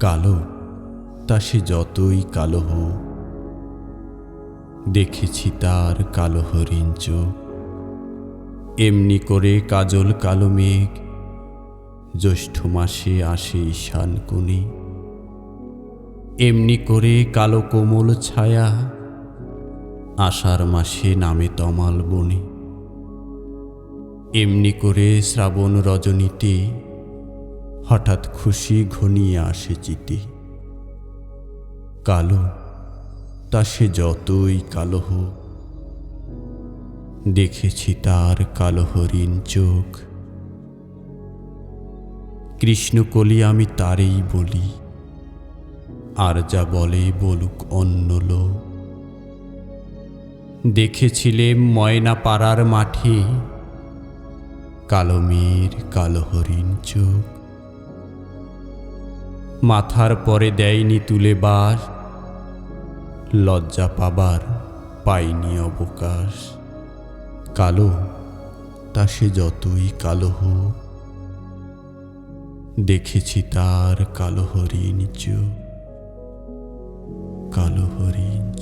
কালো, তা সে যতই কালো হোক। দেখেছি তার কালো হরিণ এমনি করে কাজল কালো মেঘ, জ্যৈষ্ঠ মাসে আসে ঈশান কোণে। এমনি করে কালো কোমল ছায়া, আষাঢ় মাসে নামে তমাল বনে। এমনি করে শ্রাবণ রজনীতে হঠাৎ খুশি ঘনিয়ে আসে চিতে কালো, তা সে যতই কালো হোক। দেখেছি তার কালো হরিণ চোখ। কৃষ্ণকলি আমি তারেই বলি। আর যা বলে বলুক অন্য লোক। ময়না পাড়ার মাঠে। কালো মেয়ের কালো হরিণ চোখ। মাথার পরে দেয়নি তুলে বাস লজ্জা পাবার পাইনি অবকাশ। কালো, তা সে যতই কালো হোক। দেখেছি তার কালো হরিণ কালো হরিণ